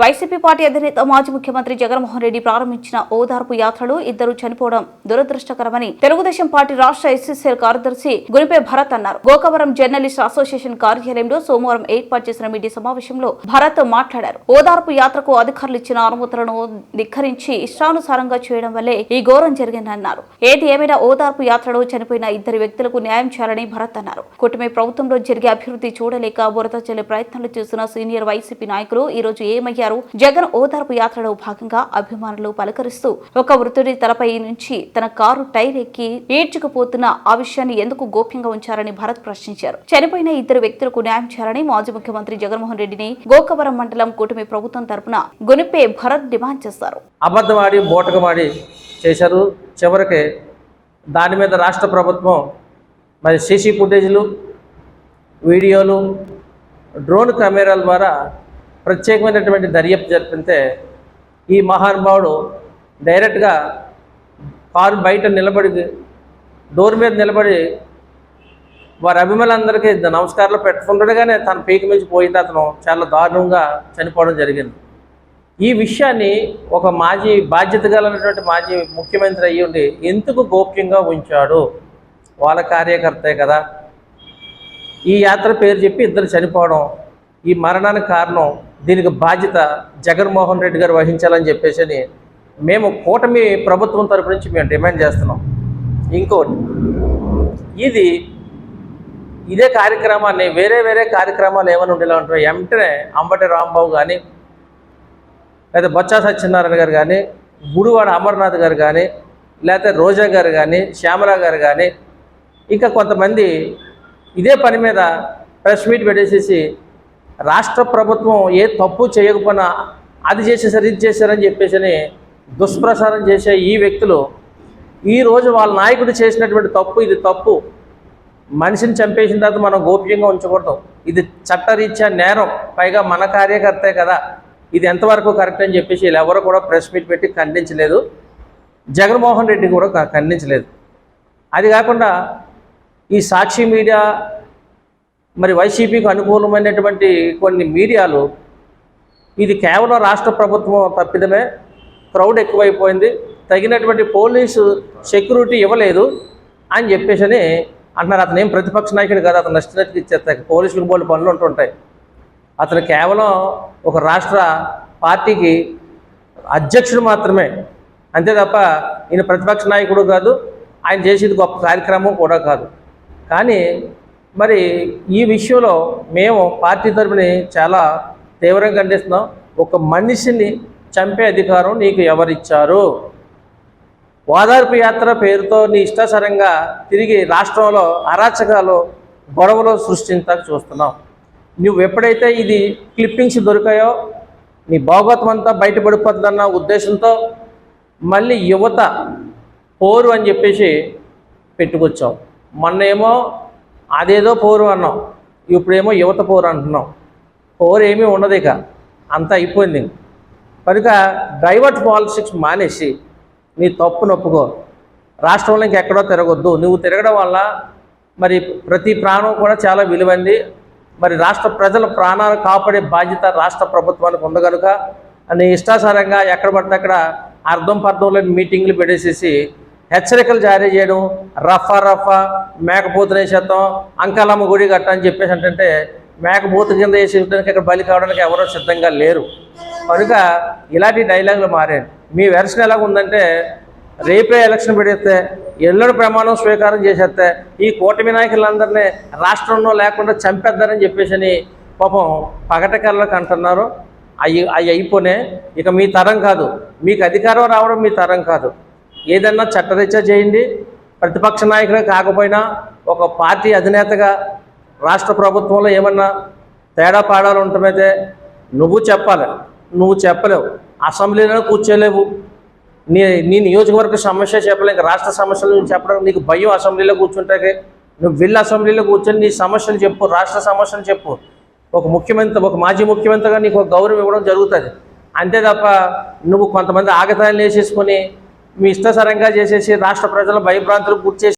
YCP party అధినేత మాజీ ముఖ్యమంత్రి జగన్మోహన్ రెడ్డి ప్రారంభించిన ఓదార్పు యాత్రలు ఇద్దరు చనిపోవడం దురదృష్టకరమని తెలుగుదేశం పార్టీ రాష్ట్ర ఎస్ఎస్ఎల్ కార్యదర్శి గురిపే భరత్ అన్నారు. గోకవరం జర్నలిస్ట్ అసోసియేషన్ కార్యాలయంలో సోమవారం ఏర్పాటు చేసిన మీడియా సమావేశంలో భరత్ మాట్లాడారు. ఓదార్పు యాత్రకు అధికారులు ఇచ్చిన అనుమతులను ధిక్కరించి ఇష్టానుసారంగా చేయడం వల్లే ఈ ఘోరం జరిగిందన్నారు. ఏది ఏమైనా ఓదార్పు యాత్రలో చనిపోయిన ఇద్దరు వ్యక్తులకు న్యాయం చేయాలని భరత్ అన్నారు. కూటమి ప్రభుత్వంలో జరిగే అభివృద్ధి చూడలేక బురద చల్లే ప్రయత్నాలు చేస్తున్న సీనియర్ వైసీపీ నాయకులు ఈ రోజు ఏమయ్యారు జగన్ ఓదార్పు యాత్రలో భాగంగా అభిమానులు పలకరిస్తూ ఒక వృద్ధుడి తలపై నుంచి తన కారు టైర్ ఎక్కి ఈడ్చుకుపోతున్న ఆ విషయాన్ని ఎందుకు గోప్యంగా ఉంచారని భరత్ ప్రశ్నించారు. చనిపోయిన ఇద్దరు వ్యక్తులకు న్యాయం చేయాలని మాజీ ముఖ్యమంత్రి జగన్మోహన్ రెడ్డిని గోకవరం మండలం కూటమి ప్రభుత్వం తరపున గొనిపే భరత్ డిమాండ్ చేశారు. అబద్ధమాడి బోటకమాడి చేశారు. చివరికి దాని మీద రాష్ట్ర ప్రభుత్వం మరి సీసీ ఫుటేజ్లు వీడియోలు డ్రోన్ కెమెరాల ద్వారా ప్రత్యేకమైనటువంటి దర్యాప్తు జరిపితే ఈ మహానుభావుడు డైరెక్ట్గా కారు బయట నిలబడి డోర్ మీద నిలబడి వారి అభిమానులందరికీ నమస్కారాలు పెట్టుకుంటుండగానే తన పీక మించి పోయింది అతను. చాలా దారుణంగా చనిపోవడం జరిగింది. ఈ విషయాన్ని ఒక మాజీ బాధ్యత గలనటువంటి మాజీ ముఖ్యమంత్రి అయ్యి ఉండి ఎందుకు గోప్యంగా ఉంచాడు? వాళ్ళ కార్యకర్తే కదా. ఈ యాత్ర పేరు చెప్పి ఇద్దరు చనిపోవడం ఈ మరణానికి కారణం దీనికి బాధ్యత జగన్మోహన్ రెడ్డి గారు వహించాలని చెప్పేసి అని మేము కూటమి ప్రభుత్వం తరపు నుంచి మేము డిమాండ్ చేస్తున్నాం. ఇంకోటి ఇది ఇదే కార్యక్రమాన్ని వేరే వేరే కార్యక్రమాలు ఏమైనా ఉండేలా ఉంటాయి వెంటనే అంబటి రాంబాబు కానీ లేదా బొత్స సత్యనారాయణ గారు కానీ గుడివాడ అమర్నాథ్ గారు కానీ లేకపోతే రోజా గారు కానీ శ్యామల గారు కానీ ఇంకా కొంతమంది ఇదే పని మీద ప్రెస్ మీట్ పెట్టేసేసి రాష్ట్ర ప్రభుత్వం ఏ తప్పు చేయకపోయినా అది చేసేసారు ఇది చేశారని చెప్పేసి అని దుష్ప్రచారం చేసే ఈ వ్యక్తులు ఈరోజు వాళ్ళ నాయకుడు చేసినటువంటి తప్పు ఇది తప్పు. మనిషిని చంపేసిన తర్వాత మనం గోప్యంగా ఉంచకూడదు. ఇది చట్టరీత్యా నేరం. పైగా మన కార్యకర్తే కదా. ఇది ఎంతవరకు కరెక్ట్ అని చెప్పేసి వీళ్ళు ఎవరు కూడా ప్రెస్ మీట్ పెట్టి ఖండించలేదు. జగన్మోహన్ రెడ్డి కూడా ఖండించలేదు. అది కాకుండా ఈ సాక్షి మీడియా మరి వైసీపీకి అనుకూలమైనటువంటి కొన్ని మీడియాలు ఇది కేవలం రాష్ట్ర ప్రభుత్వం తప్పిదమే క్రౌడ్ ఎక్కువైపోయింది తగినటువంటి పోలీసు సెక్యూరిటీ ఇవ్వలేదు అని చెప్పేసి అని అంటున్నారు. అతను ఏం ప్రతిపక్ష నాయకుడు కాదు అతను నచ్చినట్టు ఇచ్చేస్తాయి పోలీసులకు బోళ్ళు పనులు ఉంటుంటాయి అతను కేవలం ఒక రాష్ట్ర పార్టీకి అధ్యక్షుడు మాత్రమే. అంతే తప్ప ఈయన ప్రతిపక్ష నాయకుడు కాదు ఆయన చేసేది గొప్ప కార్యక్రమం కూడా కాదు. కానీ మరి ఈ విషయంలో మేము పార్టీ తరపుని చాలా తీవ్రంగా ఖండిస్తున్నాం. ఒక మనిషిని చంపే అధికారం నీకు ఎవరిచ్చారు? ఓదార్పు యాత్ర పేరుతో నీ ఇష్టాసరంగా తిరిగి రాష్ట్రంలో అరాచకాలు గొడవలు సృష్టించడానికి చూస్తున్నావు నువ్వు ఎప్పుడైతే ఇది క్లిప్పింగ్స్ దొరికాయో నీ భాగోత్వం అంతా బయటపడిపోతుందన్న ఉద్దేశంతో మళ్ళీ యువత పోరు అని చెప్పేసి పెట్టుకొచ్చావు మొన్న ఏమో అదేదో పోరు అన్నాం. ఇప్పుడేమో యువత పోరు అంటున్నాం. పోరు ఏమీ ఉండదు ఇక. అంతా అయిపోయింది. కనుక డైవర్ట్ పాలిటిక్స్ మానేసి నీ తప్పు నొప్పుకో. రాష్ట్రంలో ఇంకెక్కడో తిరగొద్దు. నువ్వు తిరగడం వల్ల మరి ప్రతి ప్రాణం కూడా చాలా విలువైంది. మరి రాష్ట్ర ప్రజల ప్రాణాలు కాపాడే బాధ్యత రాష్ట్ర ప్రభుత్వానికి ఉంది కనుక నీ ఇష్టాసారంగా ఎక్కడ పడితే అక్కడ అర్థం పర్థం లేని మీటింగ్లు పెట్టేసేసి హెచ్చరికలు జారీ చేయడం రఫా రఫా మేకపోతులు వేసేద్దాం అంకాలమ్మ గుడి గట్ట అని చెప్పేసి అంటే మేకపోతు కింద వేసేయడానికి ఇక్కడ బలి కావడానికి ఎవరో సిద్ధంగా లేరు. కనుక ఇలాంటి డైలాగులు మారాయి. మీ వెర్షన్ ఎలాగ ఉందంటే రేపే ఎలక్షన్ పెడితే ఎల్లుడి ప్రమాణం స్వీకారం చేసేస్తే ఈ కూటమి నాయకులందరినీ రాష్ట్రంలో లేకుండా చంపేద్దారని చెప్పేసి అని పాపం పగట అంటున్నారు అవి అవి అయిపోనే ఇక మీ తరం కాదు. మీకు అధికారం రావడం మీ తరం కాదు. ఏదన్నా చట్టరీత్యా చేయండి. ప్రతిపక్ష నాయకుడే కాకపోయినా ఒక పార్టీ అధినేతగా రాష్ట్ర ప్రభుత్వంలో ఏమన్నా తేడా పాడాలు ఉంటమైతే నువ్వు చెప్పాలి. నువ్వు చెప్పలేవు. అసెంబ్లీలో కూర్చోలేవు. నీ నీ నియోజకవర్గ సమస్య చెప్పలేవు. ఇంకా రాష్ట్ర సమస్యలు నువ్వు చెప్పడం నీకు భయం అసెంబ్లీలో కూర్చుంటే నువ్వు వెళ్ళి అసెంబ్లీలో కూర్చొని నీ సమస్యలు చెప్పు. రాష్ట్ర సమస్యలు చెప్పు. ఒక ముఖ్యమంత్రి ఒక మాజీ ముఖ్యమంత్రిగా నీకు ఒక గౌరవం ఇవ్వడం జరుగుతుంది. అంతే తప్ప నువ్వు కొంతమంది ఆగతాన్ని వేసేసుకొని మీ ఇష్టసరంగా చేసేసి రాష్ట్ర ప్రజల భయభ్రాంతులు పూర్తి చేసి